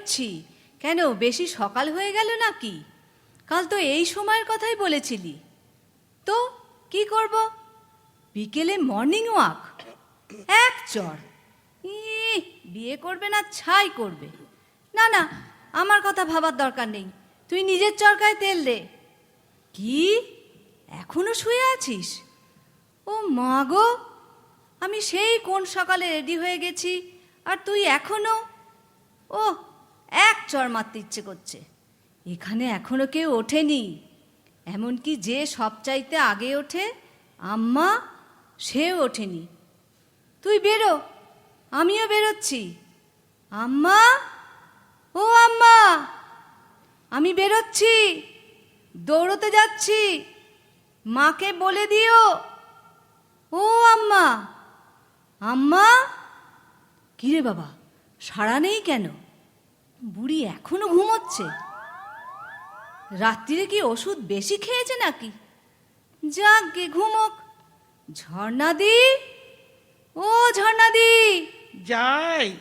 পেরোচ্ছি কেন, বেশি সকাল হয়ে গেল নাকি? কাল তো এই সময়ের কথাই বলেছিলি। তো, কি করব? বিকেলে মর্নিং ওয়াক এক চর। ই বিয়ে করবে না, ছাই করবে। না না, আমার কথা ভাবার দরকার নেই। তুই নিজের চরকায় তেল দে। কি? এখনও শুয়ে আছিস? ও মা গো, আমি সেই কোন সকালে রেডি হয়ে গেছি, আর তুই এখনও? ও এক চর মারতে ইচ্ছে করছে। এখানে এখনও কেউ ওঠেনি। এমনকি যে সব চাইতে আগে ওঠে, আম্মা, সেও ওঠেনি। তুই বেরো, আমিও বেরোচ্ছি। আম্মা, ও আম্মা, আমি বেরোচ্ছি, দৌড়তে যাচ্ছি, মাকে বলে দিও। ও আম্মা আম্মা, কিরে বাবা, সাড়া নেই কেন? বুড়ি এখনও ঘুমোচ্ছে। রাত্রিরে কি ওষুধ বেশি খেয়েছে নাকি? যাক গে ঘুমোক ঝর্ণাদি ও ঝর্ণাদি যাই।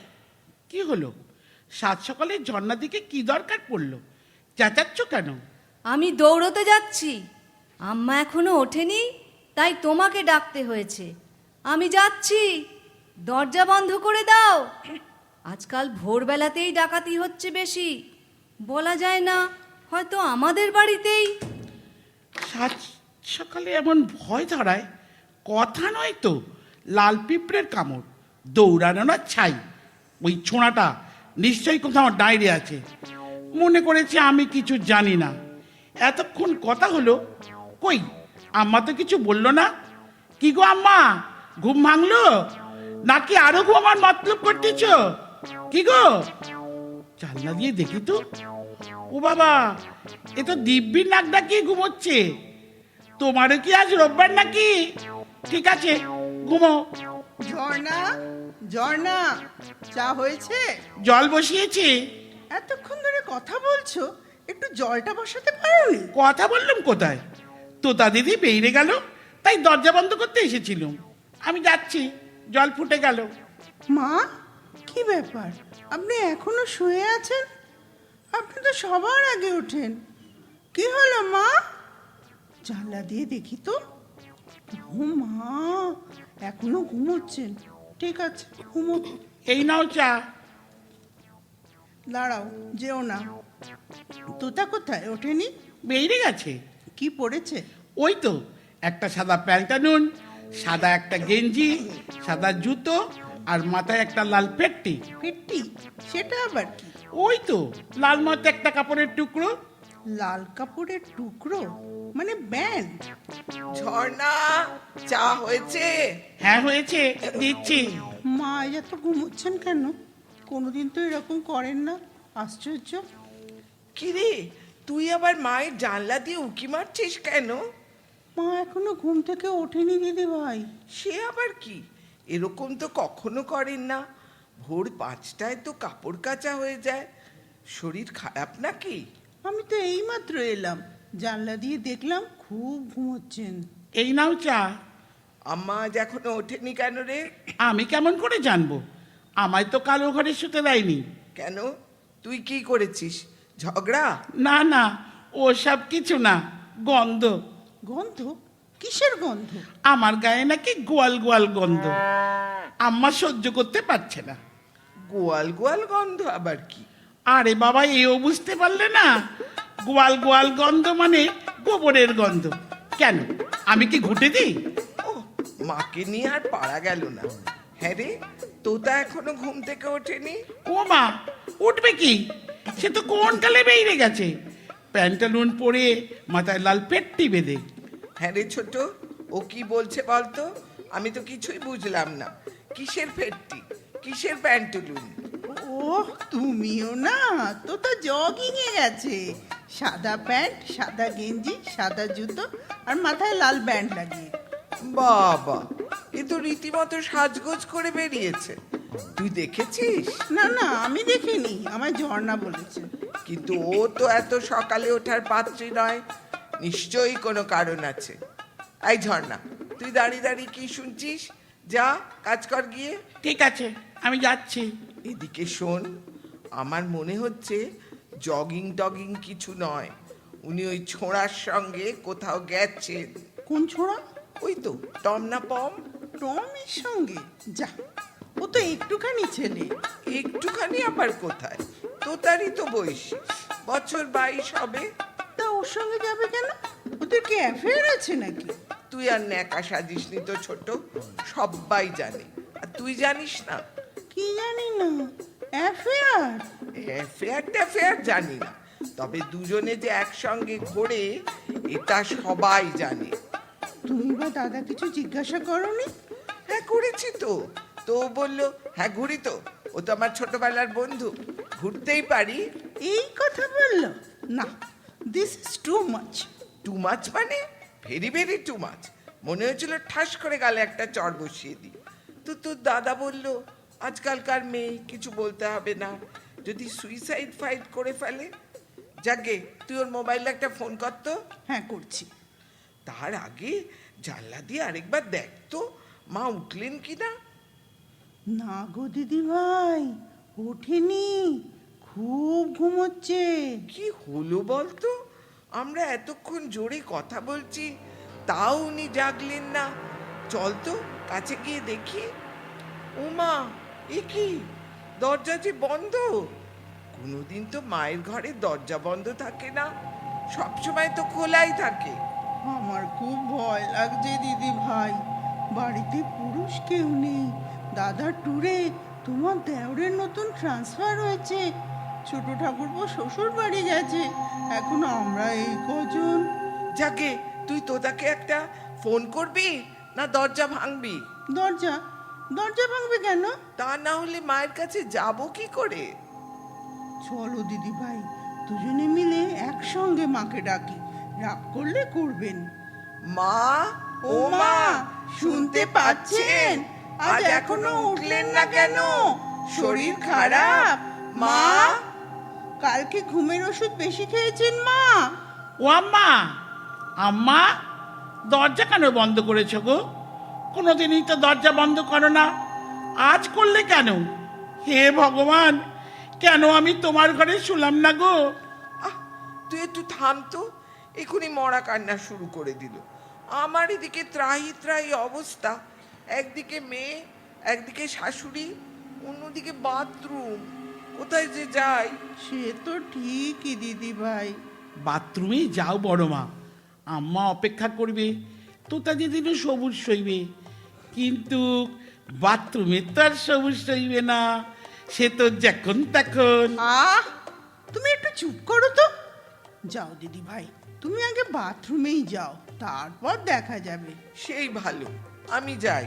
কি হলো? সাত সকালে ঝর্ণার দিকে কি দরকার পড়ল? চেঁচাচ্ছ কেন? আমি দৌড়তে যাচ্ছি। আম্মা এখনও ওঠেনি তাই তোমাকে ডাকতে হয়েছে। আমি যাচ্ছি। দরজা বন্ধ করে দাও। আজকাল ভোরবেলাতেই ডাকাতি হচ্ছে বেশি। বলা যায় না, হয়তো আমাদের বাড়িতেই। সকালে এমন ভয় ধরায় কথা নয় তো, লাল পিঁপড়ের কামড়, দৌড়ানো না ছাই। ওই ছোঁড়াটা নিশ্চয়ই কোথাও ডায়েরি আছে। মনে করেছে আমি কিছু জানি না। এতক্ষণ কথা হলো, কই, আম্মা তো কিছু বলল না? কি গো আম্মা, ঘুম ভাঙলো? নাকি আরও ঘুম আমার মতলব করতেছ? কি গো? জানলা দিয়ে দেখি তো। ও বাবা এ তো দিব্যি নাক ডাকিয়ে ঘুমোচ্ছে। তোমারও কি আজ রোববার নাকি? ঠিক আছে ঘুমো। ঝর্ণা ঝর্ণা চা হয়েছে? জল বসিয়েছি। এতক্ষণ ধরে কথা বলছো একটু জলটা বসাতে পারোনি? কথা বললাম কোথায়? তোতা দিদি বেরিয়ে গেল তাই দরজা বন্ধ করতে এসেছিলাম। আমি যাচ্ছি জল ফুটে গেল। মা কি ব্যাপার? আপনি এখনও শুয়ে আছেন? আপনি তো সবার আগে ওঠেন। কি হলো মা? জানলা দিয়ে দেখি তো। ও মা এখনও ঘুমোচ্ছেন। ঠিক আছে ঘুমো এই নাও চা। দাঁড়াও যেও না। তোতা কোথায়? ওঠেনি? বেরিয়ে গেছে। কি পড়েছে? ওই তো একটা সাদা প্যান্টানুন সাদা একটা গেঞ্জি সাদা জুতো আর মাথায় একটা লাল পেট্টি। পেট্টি? সেটা আবার কি? ওই তো লাল মতো একটা কাপড়ের টুকরো। লাল কাপড়ের টুকরো? মানে ব্যান্ড? ঝর্ণা চা হয়েছে। হ্যাঁ হয়েছে দিচ্ছি। মা এত ঘুমোচ্ছেন কেন? কোনোদিন তো এরকম করেন না। আশ্চর্য। কিরে তুই আবার মায়ের জানলা দিয়ে উকি মারছিস কেন? মা এখনও ঘুম থেকে ওঠেনি দিদি ভাই সে আবার কি? এরকম তো কখনো করেন না। ভোর পাঁচটায় তো কাপড় কাচা হয়ে যায়। শরীর খারাপ নাকি? আমি তো এইমাত্র এলাম। জানলা দিয়ে দেখলাম খুব ঘুমোচ্ছেন। এই নাও চা। আম্মা আজ এখনও ওঠেনি কেন রে? আমি কেমন করে জানব? আমায় তো কালো ঘরে শুতে দেয়নি। কেন? তুই কি করেছিস? ঝগড়া? না না ও সব কিছু না গন্ধ। গন্ধ? কিসের গন্ধ? আমার গায়ে নাকি গোয়াল গোয়াল গন্ধ। আম্মা সহ্য করতে পারছে না। গোয়াল গোয়াল গন্ধ আবার কি? আরে বাবা এও বুঝতে পারলে না। গোয়াল গোয়াল গন্ধ মানে গোবরের গন্ধ। কেন? আমি কি ঘুটে দিই? ও মাকে নিয়ে আর পারা গেল না। হ্যাঁ রে তোতা এখনও ঘুম থেকে ওঠেনি? ও মা উঠবে কি? সে তো কোন কালে বেরিয়ে গেছে। প্যান্টালুন পরে মাথায় লাল পেট্টি বেঁধে। হ্যাঁ রে ছোট ও কি বলছে বলতো? আমি তো কিছুই বুঝলাম না। কিসের ফেটটি কিসের প্যান্টুলুন? ও তুমিও না তো তো জগিং এ গেছে। সাদা প্যান্ট সাদা গেঞ্জি সাদা জুতো আর মাথায় লাল ব্যান্ড লাগিয়ে। বাবা এ তো রীতিমতো সাজগোজ করে বেরিয়েছে। তুই দেখেছিস? না না আমি দেখিনি আমায় ঝর্ণা বলেছে। কিন্তু ও তো এত সকালে ওঠার পাত্রী নয়। নিশ্চয়ই কোনো কারণ আছে। এই ঝর্ণা তুই দাঁড়িয়ে দাঁড়িয়ে কি শুনছিস? যা কাজ কর গিয়ে। ঠিক আছে আমি যাচ্ছি। এদিকে শোন আমার মনে হচ্ছে জগিং টগিং কিছু নয়। উনি ওই ছোঁড়ার সঙ্গে কোথাও গেছেন। কোন ছোড়া? ওই তো টম না পম? টমের সঙ্গে? যা ও তো একটুখানি ছেলে। একটুখানি আবার কোথায়? তোতারই তো বয়স। বছর বাইশ হবে তা ওর সঙ্গে যাবে কেন? ওদের কি অ্যাফেয়ার আছে নাকি? তুই আর ন্যাকা সাজিসনি তো ছোট সবাই জানে। আর তুই জানিস না? কি জানি না? অ্যাফেয়ার? অ্যাফেয়ার ট্যাফেয়ার জানি না। তবে দুজনে যে একসঙ্গে ঘোরে এটা সবাই জানে। তুমি বা দাদা কিছু জিজ্ঞাসা করনি? হ্যাঁ করেছি তো। তো বলল হ্যাঁ ঘুরি তো। ও তো আমার ছোটবেলার বন্ধু। ঘুরতেই পারি? এই কথা বলল? না this is too much too মাছ মানে? ভেরি ভেরি টু মাছ মনে হয়েছিল ঠাস করে গালে একটা চড় বসিয়ে দিই। তো তোর দাদা বলল আজকালকার মেয়ে কিছু বলতে হবে না। যদি সুইসাইড ফাইট করে ফেলে যাকে তুই ওর মোবাইলে একটা ফোন করতো হ্যাঁ করছি। তার আগে জানলা দিয়ে আরেকবার দেখ তো মা উঠলেন কি না না গো দিদি ভাই ওঠেনি। খুব ঘুমোচ্ছে। কি হলো বলতো? আমরা এতক্ষণ জোরে কথা বলছি তাও উনি জাগলেন না। চল তো কাছে গিয়ে দেখি। ওমা এ কি? দরজা যে বন্ধ। কোনোদিন তো মায়ের ঘরে দরজা বন্ধ থাকে না। সবসময় তো খোলাই থাকে। আমার খুব ভয় লাগছে দিদি ভাই। বাড়িতে পুরুষ কেউ নেই। দাদা ট্যুরে তোমার দেওরের নতুন ট্রান্সফার হয়েছে। ছোট ঠাকুরপো শ্বশুর বাড়ি গেছে। এখন আমরা এই কজন? যাকে তুই তোতাকে একটা ফোন করবি না দরজা ভাঙবি? দরজা? দরজা ভাঙবে কেন? তা না হলে মায়ের কাছে যাব কি করে? চলো দিদি ভাই দুজনে মিলে একসঙ্গে মাকে ডাকি। রাগ করলে করবেন। মা ও মা শুনতে পাচ্ছেন? আজ এখনও উঠলেন না কেন? শরীর খারাপ। মা কালকে ঘুমের ওষুধ বেশি খেয়েছেন মা? ও আম্মা আম্মা দরজা কেন বন্ধ করেছ গো? কোনোদিনই তো দরজা বন্ধ করো না। আজ করলে কেন? হে ভগবান কেন আমি তোমার ঘরে শুলাম না গো? আহ, তুই একটু থাম তো। এখনই মরা কান্না শুরু করে দিল। আমার এদিকে ত্রাহি ত্রাহি অবস্থা। একদিকে মেয়ে একদিকে শাশুড়ি অন্যদিকে বাথরুম। কোথায় যে যাই? সে তো ঠিকই দিদি ভাই। বাথরুমেই যাও বড় মা। আম্মা অপেক্ষা করবে তোতা যেদিনও সবুজ সইবে। কিন্তু বাথরুমে তো আর সবুজ সইবে না সে তো যখন তখন। আহ তুমি একটু চুপ করো তো। যাও দিদি ভাই তুমি আগে বাথরুমেই যাও তারপর দেখা যাবে। সেই ভালো আমি যাই।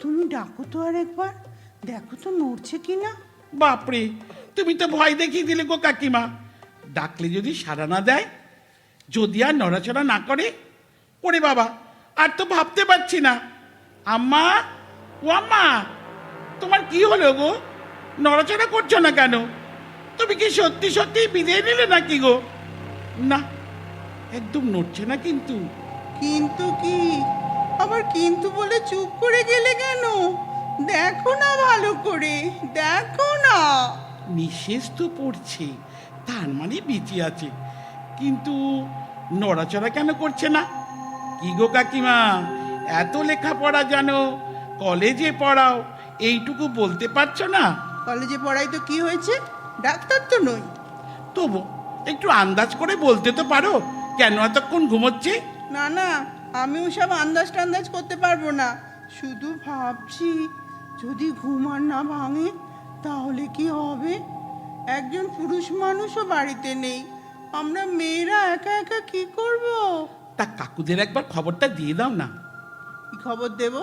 তুমি ডাকো তো আর একবার দেখো তো নড়ছে কিনা। বাপরে, তুমি তো ভয় দেখিয়ে দিলে গো কাকিমা। ডাকলে যদি সাড়া না দেয়, যদি আর নড়াচড়া না করে, ওরে বাবা, আর তো ভাবতে পারছি না। আম্মা, ও আম্মা, তোমার কি হলো গো? নড়াচড়া করছ না কেন? তুমি কি সত্যি সত্যি বিদায় নিলে নাকি গো? না, একদম নড়ছে না কিন্তু। কিন্তু কি? আবার কিন্তু বলে চুপ করে গেলে কেন? দেখো না ভালো করে দেখো না। নিঃশেষ তো পড়ছে তার মানে বেঁচে আছে। কিন্তু নড়াচড়া কেন করছে না? কি গো কাকিমা এত লেখাপড়া জানো কলেজে পড়াও এইটুকু বলতে পারছ না? কলেজে পড়াই তো কি হয়েছে? ডাক্তার তো নই। তবু একটু আন্দাজ করে বলতে তো পারো কেন এতক্ষণ ঘুমোচ্ছে? না না আমি ওসব আন্দাজ টান্দাজ করতে পারব না। শুধু ভাবছি যদি ঘুম আর না ভাঙে তাহলে কি হবে? একজন পুরুষ মানুষও বাড়িতে নেই। আমরা মেয়েরা একা একা কি করব? তা কাকুদের একবার খবরটা দিয়ে দাও না। কি খবর দেব?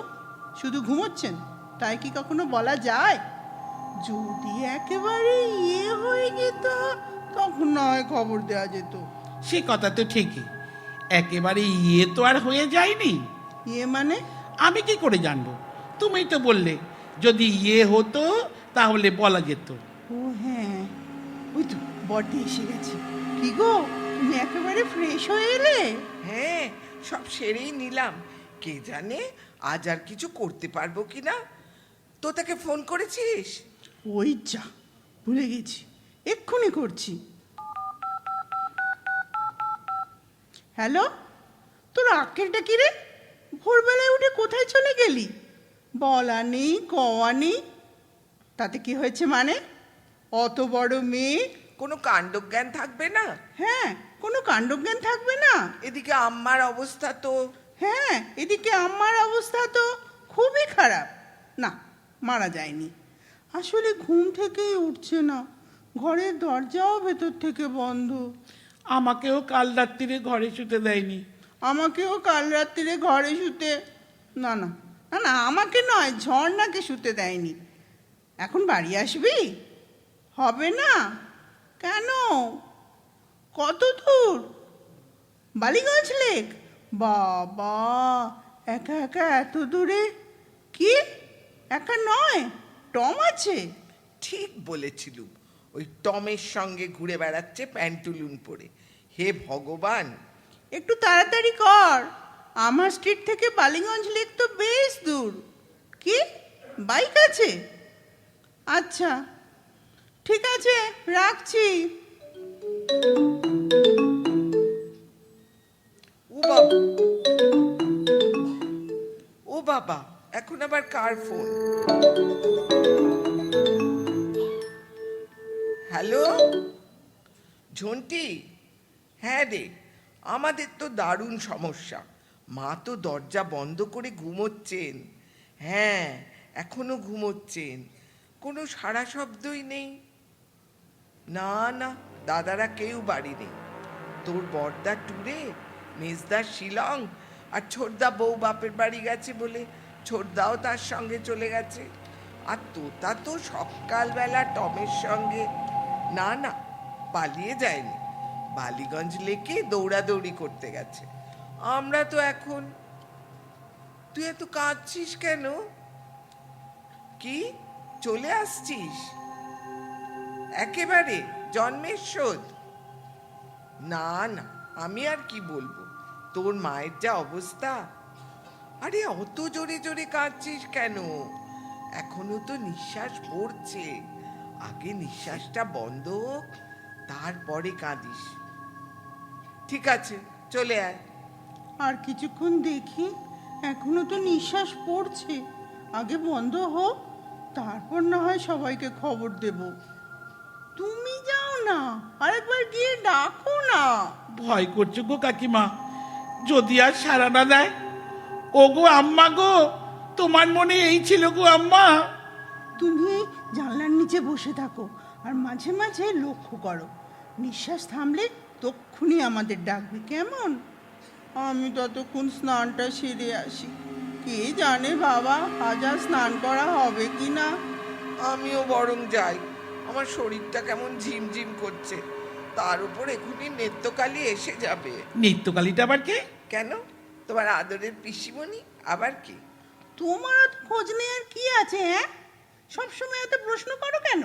শুধু ঘুমোচ্ছেন? তাই কি কখনো বলা যায়? যদি একেবারে ইয়ে হয়ে যেত তখন না হয় খবর দেওয়া যেত। সে কথা তো ঠিকই। একেবারে ইয়ে তো আর হয়ে যায়নি। ইয়ে মানে? আমি কি করে জানব? তুমি তো বললে যদি ইয়ে হতো তাহলে বলা যেত। ও হ্যাঁ ওই তো বর্দি এসে গেছে। কি গো তুমি একেবারে ফ্রেশ হয়ে এলে? হ্যাঁ সব সেরেই নিলাম। কে জানে আজ আর কিছু করতে পারব কি না? তো তাকে ফোন করেছিস? ওই যা ভুলে গেছি। এক্ষুনি করছি। হ্যালো তোর আক্কেলটা কি রে? ভোরবেলায় উঠে কোথায় চলে গেলি? বলা নেই কওয়া নেই তাতে কি হয়েছে মানে? অত বড় মেয়ে? কোনো কাণ্ডজ্ঞান থাকবে না? হ্যাঁ কোনো কাণ্ডজ্ঞান থাকবে না। এদিকে আম্মার অবস্থা তো। হ্যাঁ এদিকে আমার অবস্থা তো খুবই খারাপ। না মারা যায়নি। আসলে ঘুম থেকেই উঠছে না। ঘরের দরজাও ভেতর থেকে বন্ধ। আমাকেও কাল রাত্রিরে ঘরে শুতে দেয়নি। আমাকেও কাল রাত্রিরে ঘরে শুতে না না না না আমাকে নয় ঝর্ণাকে শুতে দেয়নি। এখন বাড়ি আসবি? হবে না। কেন? কত দূর? বালিগঞ্জ লেক? বাবা একা একা এত দূরে? কি? একা নয় টম আছে। ঠিক বলেছিলুম ওই টমের সঙ্গে ঘুরে বেড়াচ্ছে প্যান্টুলুন পরে। হে ভগবান! একটু তাড়াতাড়ি কর। আমার স্ট্রিট থেকে বালিগঞ্জ লেক তো বেশ দূর। কি? বাইক আছে? আচ্ছা ঠিক আছে, রাখছি। ও বাবা। ও বাবা, এখন আবার কার ফোন হ্যালো ঝন্টি? হ্যাঁ রে, আমাদের তো দারুণ সমস্যা। মা তো দরজা বন্ধ করে ঘুমোচ্ছেন। হ্যাঁ এখনও ঘুমোচ্ছেন। কোনো সারা শব্দই নেই। না না, দাদারা কেউ বাড়ি নেই। তোর বর্দা টুরে মেজদার শিলং, আর ছোটদা বউ বাপের বাড়ি গেছে বলে ছোটদাও তার সঙ্গে চলে গেছে। আর তোতা তো সকালবেলা টমের সঙ্গে। না না, পালিয়ে যায়নি। বালিগঞ্জ লেকে দৌড়াদৌড়ি করতে গেছে। আমরা তো এখন, তুই এত কাঁদছিস কেন? কি? চলে আসছিস? একেবারে জন্মের শোধ না না, আমি আর কি বলব? তোর মায়ের যা অবস্থা। আরে, অত জোরে জোরে কাঁদছিস কেন? এখনও তো নিঃশ্বাস পড়ছে। আগে নিঃশ্বাসটা বন্ধ হোক, তারপরে কাঁদিস। ঠিক আছে, চলে আয়। আর কিছুক্ষণ দেখি এখনও তো নিঃশ্বাস পড়ছে। আগে বন্ধ হোক তারপর না হয় সবাইকে খবর দেব। তুমি যাও না আরেকবার গিয়ে ডাকো না। ভয় করছে গো কাকিমা যদি আর সারা না দেয়? ও গো আম্মা গো তোমার মনে এই ছিল গো আম্মা। তুমি জানলার নিচে বসে থাকো আর মাঝে মাঝে লক্ষ্য করো। নিঃশ্বাস থামলে তক্ষুনি আমাদের ডাকবে কেমন? আমি ততক্ষণ স্নানটা সেরে আসি। কে জানে বাবা আজ আর স্নান করা হবে কি না? আমিও বরং যাই। আমার শরীরটা কেমন ঝিমঝিম করছে। তার উপর এখনই নেত্যকালী এসে যাবে। নিত্যকালীটা আবার কে? কেন? তোমার আদরের পিসিমণি? আবার কি? তোমার অত খোঁজ নেওয়ার কি আছে হ্যাঁ? সবসময় এত প্রশ্ন করো কেন?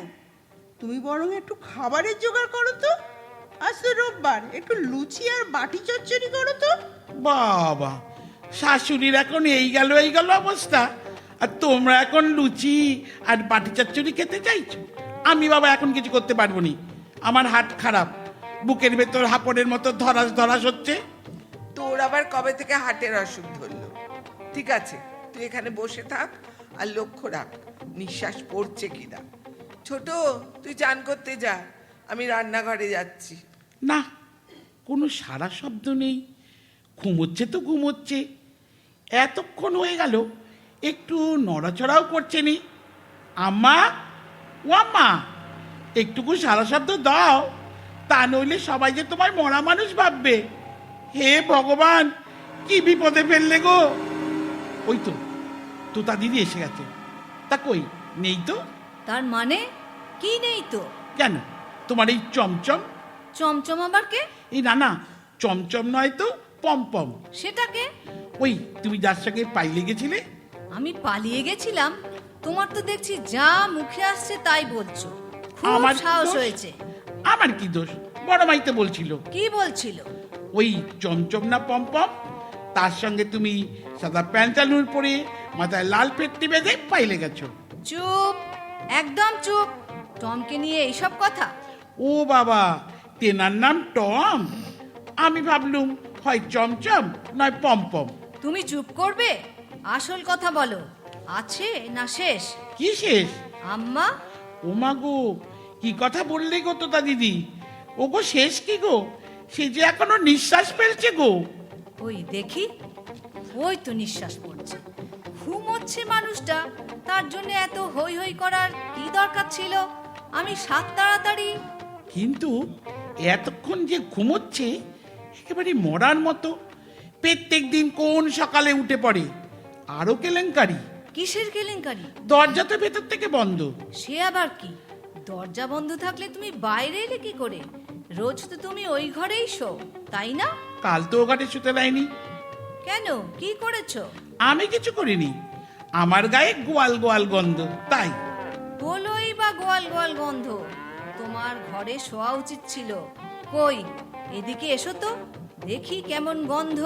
তুমি বরং একটু খাবারের জোগাড় করো তো। আজ তো রোববার একটু লুচি আর বাটি চচ্চড়ি করো তো। বাবা শাশুড়ির এখন এই গেল এই গেল অবস্থা। আর তোমরা এখন লুচি আর বাটি চচ্চড়ি খেতে চাইছো? আমি বাবা এখন কিছু করতে পারব নি। আমার হাত খারাপ। বুকের ভেতর হাপড়ের মতো ধরাস ধরাস হচ্ছে। তোর আবার কবে থেকে হাটের অসুখ ধরলো? ঠিক আছে তুই এখানে বসে থাক আর লক্ষ্য রাখ নিঃশ্বাস পড়ছে কিনা। ছোট তুই চান করতে যা। আমি রান্নাঘরে যাচ্ছি। না কোনো সারা শব্দ নেই। ঘুমোচ্ছে তো ঘুমোচ্ছে। এতক্ষণ হয়ে গেল একটু নড়াচড়াও করছে নি। আম্মা ও আম্মা একটুকু সারা শব্দ দাও। তা নইলে সবাই যে তোমার মরা মানুষ ভাববে। হে ভগবান কি বিপদে ফেললে গো। ওই তো তোতা দিদি এসে গেছে। তা কই নেই তো? তার মানে কি নেই তো? কেন? তোমার এই চমচম? চমচম আবার কে? এই না না চমচম নয় তো পমপম। সেটাকে ওই তুমি যার সঙ্গে পাইলে গেছিলে? আমি পালিয়ে গেছিলাম। তোমার তো দেখছি যা মুখে আসছে তাই বলছো। খুব আমার সাহস দোষ? হয়েছে। আমার কি দোষ? বড় মাইতে বলছিল। কি বলছিল? ওই চমচম না পমপম? তার সঙ্গে তুমি সাদা প্যান্টালুন পরে মাথায় লাল পেট্টি বেঁধে পাইলে গেছো। চুপ একদম চুপ। টমকে নিয়ে এইসব কথা? ও বাবা তেনার নাম টম। আমি ভাবলুম হয় চমচম নয় পমপম। তুমি চুপ করবে? আসল কথা বলো আছে না শেষ? কি শেষ? আম্মা? ওমা গো কি কথা বললে গো তোতা দিদি? ও গো শেষ কি গো? সে যে এখনও নিঃশ্বাস ফেলছে গো। ওই দেখি ওই তো নিঃশ্বাস পড়ছে। ঘুমোচ্ছে মানুষটা তার জন্য এত হই হই করার কি দরকার ছিল? আমি সাত তাড়াতাড়ি কিন্তু এতক্ষণ যে ঘুমোচ্ছে একেবারে মরার মতো। প্রত্যেক দিন কোন সকালে উঠে পড়ে? আরও কেলেঙ্কারি। কিসের কেলেঙ্কারি? দরজা তো ভেতর থেকে বন্ধ। সে আবার কি? দরজা বন্ধ থাকলে তুমি বাইরে এলে কি করে? রোজ তো তুমি ওই ঘরেই শো তাই না? কাল তো ও ঘাটে শুতে দেয়নি। কেন? কি করেছ? আমি কিছু করিনি। আমার গায়ে গোয়াল গোয়াল গন্ধ তাই। বলোই বা গোয়াল গোয়াল গন্ধ। তোমার ঘরে শোয়া উচিত ছিল। কই? এদিকে এসো তো দেখি কেমন গন্ধ।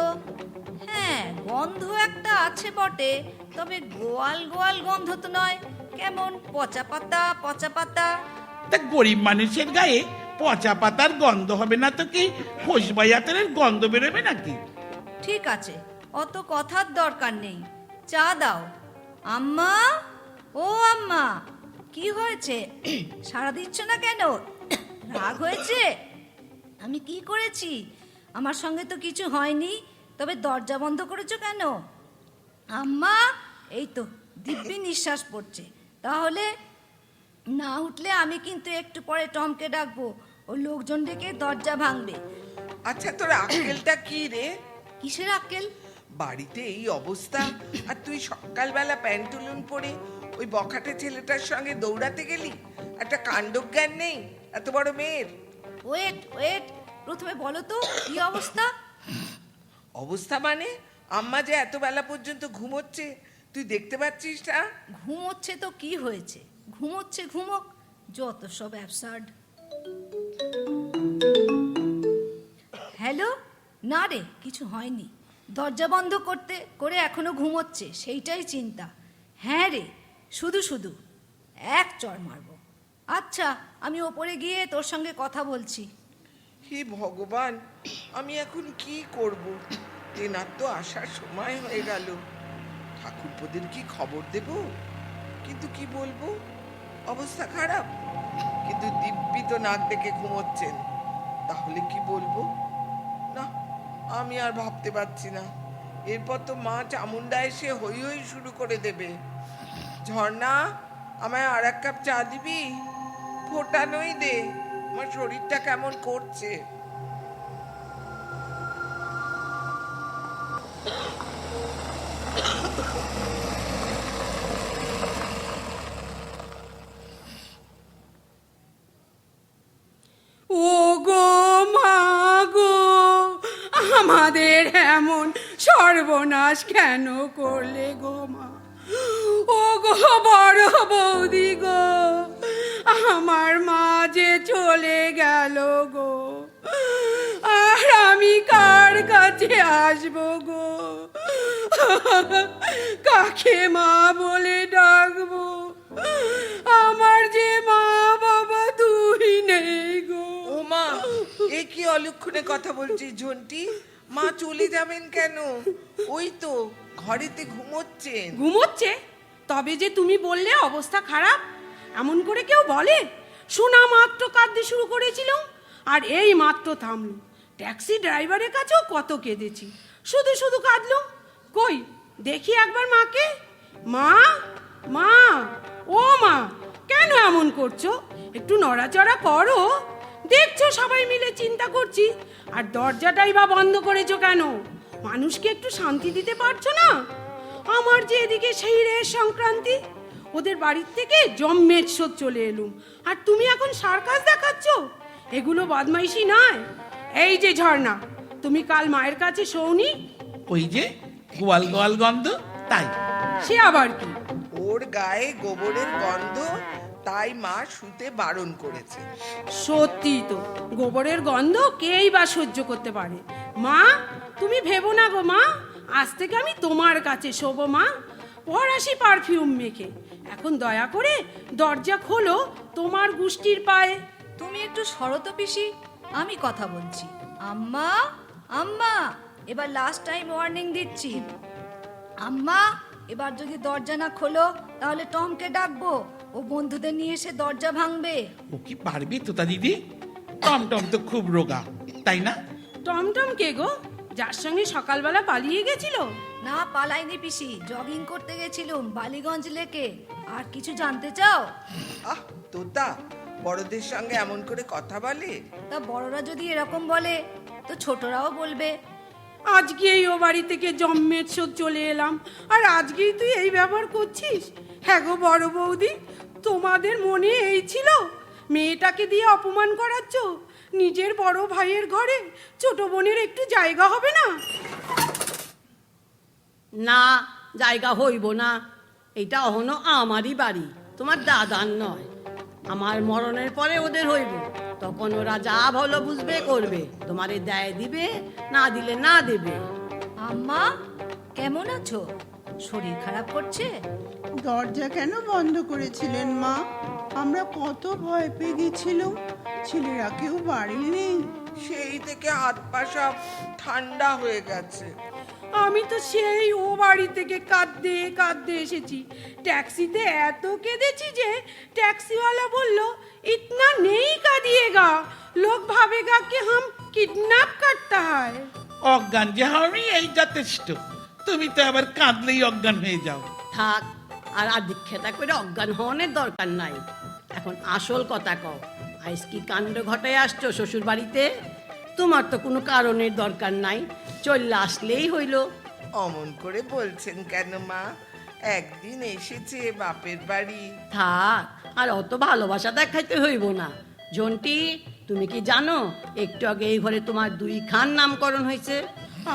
হ্যাঁ গন্ধ একটা আছে বটে তবে গোয়াল গোয়াল গন্ধ তো নয়। কেমন পচা পাতা পচা পাতা? তা গরিব মানুষের গায়ে পচা পাতার গন্ধ হবে না তো কি? ফোসবাইয়াতের গন্ধ বেরোবে নাকি? ঠিক আছে অত কথার দরকার নেই। চা দাও। আম্মা ও আম্মা কি হয়েছে? সাড়া দিচ্ছ না কেন? রাগ হয়েছে? আমি কি করেছি? আমার সঙ্গে তো কিছু হয়নি। তবে দরজা বন্ধ করেছ কেন? আম্মা এই তো দিব্যি নিঃশ্বাস পড়ছে। তাহলে না উঠলে আমি কিন্তু একটু পরে টমকে ডাকবো। ও লোকজন ডেকে দরজা ভাঙবে। আচ্ছা তোর আক্কেলটা কি রে? কিসের আক্কেল? বাড়িতে এই অবস্থা। আর তুই সকালবেলা প্যান্টুলুন পরে ওই বখাটে ছেলেটার সঙ্গে দৌড়াতে গেলি? একটা কাণ্ডজ্ঞান নেই এত বড় মেয়ের। ওয়েট ওয়েট প্রথমে বলো তো কি অবস্থা? অবস্থা মানে? আম্মা যে এত বেলা পর্যন্ত ঘুমোচ্ছে তুই দেখতে পাচ্ছিস না? ঘুমোচ্ছে তো কি হয়েছে? ঘুমোচ্ছে ঘুমোক যত সব অ্যাবসার্ড হ্যালো না রে কিছু হয়নি। দরজা বন্ধ করতে করে এখনও ঘুমোচ্ছে সেইটাই চিন্তা। হ্যাঁ রে শুধু শুধু এক চর মারবো। আচ্ছা আমি ওপরে গিয়ে তোর সঙ্গে কথা বলছি। হে ভগবান, আমি এখন কি করব? তেনার তো আসার সময় হয়ে গেল। ঠাকুরপোদের কি খবর দেব? কিন্তু কি বলব? অবস্থা খারাপ। কিন্তু দিব্যি তো নাক ডেকে ঘুমোচ্ছেন। তাহলে কি বলব? না, আমি আর ভাবতে পারছি না। এরপর তো মা চামুন্ডা এসে হই হই শুরু করে দেবে। ঝর্ণা, আমায় আর এক কাপ চা দিবি? ফোটানোই দে, আমার শরীরটা কেমন করছে। আমাদের এমন সর্বনাশ কেন করলে গো মা? ও বড় বৌদি গো আমার মা যে চলে গেল গো আর আমি কার কাছে আসব গো? কাকে মা বলে ডাকবো? আমার যে মা বাবা দুই নেই গো। ও মা এ কি অলক্ষণে কথা বলছিস ঝন্টি? মা চলে যাবেন কেন? ওই তো ঘরেতে ঘুমোচ্ছেন। ঘুমোচ্ছে? তবে যে তুমি বললে অবস্থা খারাপ, এমন করে কেউ বলে? শোনা মাত্র কাঁদতে শুরু করেছিল, আর এই মাত্র থামলো। ট্যাক্সি ড্রাইভারের কাছেও কত কেঁদেছি। শুধু শুধু কাঁদলো। কই? দেখি একবার মাকে। মা মা, ও মা, কেন এমন করছ? একটু নড়াচড়া করো। দেখছ সবাই মিলে চিন্তা করছি, আর দরজাটাই বা বন্ধ করেছ কেন? মানুষকে একটু শান্তি দিতে পারছ না? আমার যে এদিকে সেই রে সংক্রান্তি ওদের বাড়ির থেকে জম্মের শোধ চলে এলুম আর তুমি এখন সার্কাস দেখাচ্ছ? এগুলো বদমাইশি নয়। এই যে ঝর্ণা তুমি কাল মায়ের কাছে শোনি ওই যে গোয়াল গোয়াল গন্ধ তাই। সে আবার কি? ওর গায়ে গোবরের গন্ধ তাই মা শুতে বারণ করেছে। সত্যি তো গোবরের গন্ধ কেই বা সহ্য করতে পারে? মা তুমি ভেবো না গো মা। আজ থেকে আমি তোমার কাছে শোবো মা। পরাশি পারফিউম মেখে। এখন দয়া করে দরজা খোলো তোমার গুষ্টির পায়ে। তুমি একটু শরত পিসি আমি কথা বলছি। আম্মা আম্মা এবার লাস্ট টাইম ওয়ার্নিং দিচ্ছি। আম্মা এবার যদি দরজা না খোলো তাহলে টমকে ডাকবো। ও বন্ধুদের নিয়ে এসে দরজা ভাঙবে। ও কি পারবি তোতা দিদি? টমটম তো খুব রোগা তাই না? টমটম কে গো? যার সঙ্গে সকালবেলা পালিয়ে গেছিল? না পালাইনি পিসি। জগিং করতে গেছিলুম বালিগঞ্জ লেকে। আর কিছু জানতে চাও? আহ তোতা বড়দের সঙ্গে এমন করে কথা বলে? তা বড়রা যদি এরকম বলে তো ছোটরাও বলবে। আজকেই ও বাড়ি থেকে জম্মের শোধ চলে এলাম। আর আজকেই তুই এই ব্যবহার করছিস? হ্যাঁ গো বড় বৌদি তোমাদের মনে এই ছিল? মেয়েটাকে দিয়ে অপমান করাচ্ছ? নিজের বড় ভাইয়ের ঘরে ছোট বোনের একটু জায়গা হবে না? না জায়গা হইব না। এটা অহনো আমারই বাড়ি তোমার দাদার নয়। আমার মরণের পরে ওদের হইব। তখন ওরা যা ভালো বুঝবে করবে। তোমারে দেয় দিবে না দিলে না দেবে। আম্মা কেমন আছো? শরীর খারাপ করছে? দরজা কেন বন্ধ করেছিলেন মা? আমরা কত ভয় পেয়ে গেছিলাম। ছেলেরা কেউ বাড়ি নেই। সেই থেকে হাত পা সব ঠান্ডা হয়ে গেছে। আমি তো সেই ও বাড়ি থেকে কাঁদতে কাঁদতে এসেছি। ট্যাক্সিতে এত কেঁদেছি যে ট্যাক্সিওয়ালা বলল ইতনা নেই কাঁদিয়েগা লোক ভাবেগা কি হাম কিডন্যাপ করতে হয়? অজ্ঞান যে আমি এই যথেষ্ট। তুমি তো আবার কাঁদলেই অজ্ঞান হয়ে যাও। থাক আর আর দীক্ষেতা করে অজ্ঞান হওয়ার দরকার নাই। এখন আসল কথা কও আইস কি কাণ্ড ঘটায় আসছো শ্বশুর বাড়িতে তোমার তো কোনো কারণের দরকার নাই চললে আসলেই হইল। অমন করে বলছেন কেন মা? একদিন এসেছে বাপের বাড়ি। থাক আর অত ভালোবাসা দেখাইতে হইব না। জন্টি তুমি কি জানো একটু আগে এই ঘরে তোমার দুই খান নামকরণ হয়েছে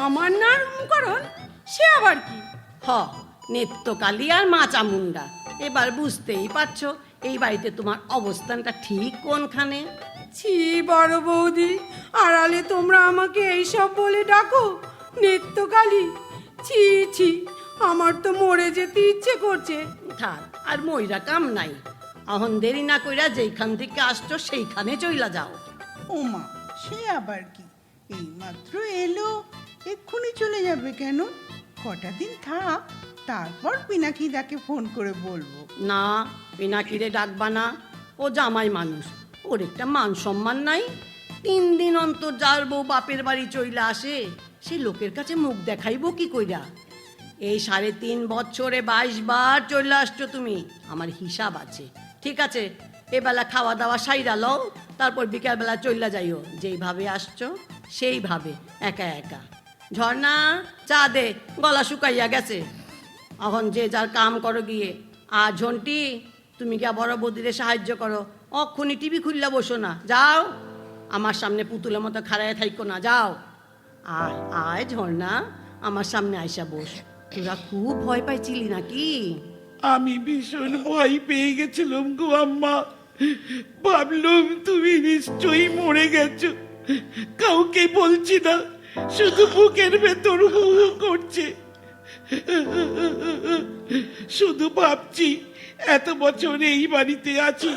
আমার নামকরণ? সে আবার কি? হ নেত্যকালী আর মা চামুন্ডা এবার বুঝতেই পারছ এই বাড়িতে তোমার অবস্থানটা ঠিক কোনখানে? ছি বড় বৌদি আড়ালে তোমরা আমাকে এইসব বলে ডাকো নেত্যকালী। ছি ছি আমার তো মরে যেতে ইচ্ছে করছে। থাক আর ময়রা কাম নাই। অহন দেরি না কইরা যেইখান থেকে আসছো সেইখানে চইলা যাও। ও মা সে আবার কি? এই মাত্র এলো এক্ষুনি চলে যাবে কেন? কটা দিন থাক তারপর পিনাকিদাকে ফোন করে বলব। না পিনাকিরে ডাকবা না। ও জামাই মানুষ, ওর একটা মান সম্মান নাই। তিন দিন অন্তর যার বউ বাপের বাড়ি চইলা আসে, সে লোকের কাছে মুখ দেখাইব কি কইরা। এই সাড়ে তিন বছরে বাইশ বার চলে আসছো তুমি, আমার হিসাব আছে। ঠিক আছে, এবেলা খাওয়া দাওয়া সাইরা লও, তারপর বিকালবেলা চইলা যাইও। যেইভাবে আসছো, সেইভাবে, একা একা। ঝর্ণা, চা দে, গলা শুকাইয়া গেছে। এখন যে যার কাম করো গিয়ে। আর ঝন্টি তুমি গিয়া বড় বদিরে সাহায্য করো? অক্ষণি টিভি খুললে বসো না। যাও। আমার সামনে পুতুলের মতো খাড়ায় থাইকো না। যাও। আয় আয় ঝর্ণা, আমার সামনে আইসা বস। তোরা খুব ভয় পাইছিলি নাকি? আমি ভীষণ ভয় পেয়ে গেছিলাম গো আম্মা। ভাবলাম তুমি নিশ্চয়ই মরে গেছো। কাউকে বলছি না, শুধু বুকের ভেতর হু হু করছে। শুধু ভাবছি এত বছর এই বাড়িতে আছি,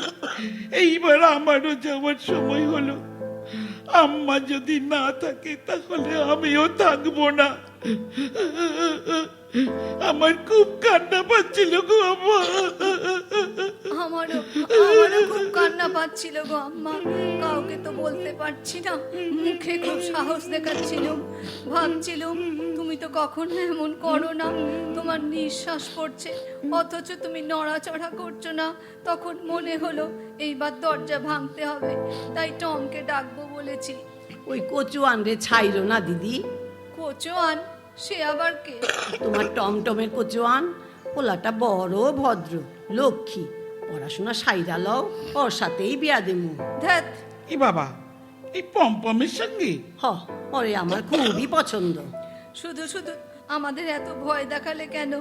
এইবার আমারও যাওয়ার সময় হলো। আম্মা যদি না থাকে, তাহলে আমিও থাকব না। আমার খুব কান্না পাচ্ছিল গো আম্মা। আমারও আমারও খুব কান্না পাচ্ছিল গো আম্মা। কাউকে তো বলতে পারছি না। মুখে খুব সাহস দেখাচ্ছিলুম ভাবছিলুম তুমি তো কখনো এমন করো না। তোমার নিঃশ্বাস পড়ছে অথচ তুমি নড়াচড়া করছ না। তখন মনে হলো এইবার দরজা ভাঙতে হবে। তাই টমকে ডাকবো বলেছি। ওই কচু আনরে ছাইরো না দিদি। কোচোয়ান? সে আবার কে? তোমার টমটমের কচুয়ান পোলাটা বড় ভদ্র লক্ষ্মী। পড়াশোনা সাইরা লও ওর সাথেই বিয়া দেমু ধ্যাত এ বাবা এই পম্পমের সঙ্গে? হ ওরে আমার খুবই পছন্দ। শুধু শুধু আমাদের এত ভয় দেখালে কেন?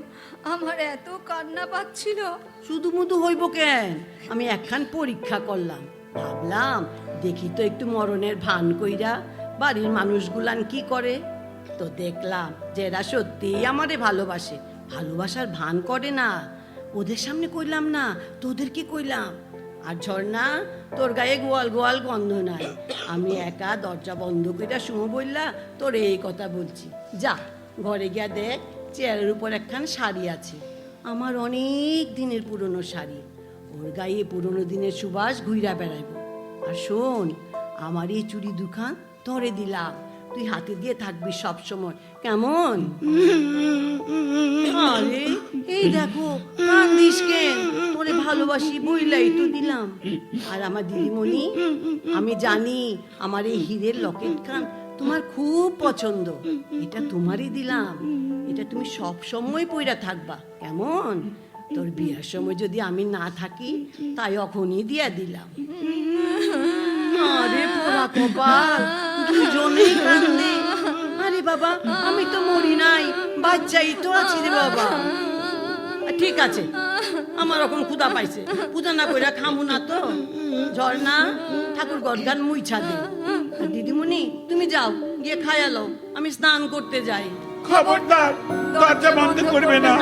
আমার এত কান্না পাচ্ছিল। শুধু মুধু হইব কেন? আমি একখান পরীক্ষা করলাম। ভাবলাম দেখি তো একটু মরণের ভান কইরা বাড়ির মানুষগুলান কি করে? তো দেখলাম যে এরা সত্যিই আমারে ভালোবাসে। ভালোবাসার ভান করে না। ওদের সামনে কইলাম না, তোদের কি কইলাম? আর ঝর্ণা, তোর গায়ে গোয়াল গোয়াল গন্ধ নাই। আমি একা দরজা বন্ধ করে শুনো বললা তোর এই কথা বলছি। যা, ঘরে গিয়া দেখ, চেয়ারের উপর একখান শাড়ি আছে। আমার অনেক দিনের পুরনো শাড়ি। ওর গায়ে পুরনো দিনের সুবাস ঘুইরা বেড়াইব। আর শোন, আমার এই চুড়ি দুখান ধরে দিলাম। তুই হাতে দিয়ে থাকবি সব সময় কেমন? আরে, এই দেখো কান্দিস কেন? তোরে ভালোবাসি বইলাই তো দিলাম। আর আমার দিদিমণি, আমি জানি আমার এই হীরের লকেট খান তোমার খুব পছন্দ। এটা তোমারই দিলাম। এটা তুমি সব সময় পইরা থাকবা। কেমন? তোর বিয়ার সময় যদি আমি না থাকি, তাই অখনই দিয়া দিলাম। আরে পোড়া কপাল। আরে বাবা, আমি তো মরি নাই। বাচ্চাই তো আছি রে বাবা। ঠিক আছে। আমার এখন ক্ষুদা পাইছে। পূজা না কইরা খামু না তো। ঝর্ণা, ঠাকুর গদগান মুইছা দে। দিদিমণি, তুমি যাও, গিয়ে খায়ালো আমি স্নান করতে যাই। খবরদার, দরজা বন্ধ করবে না।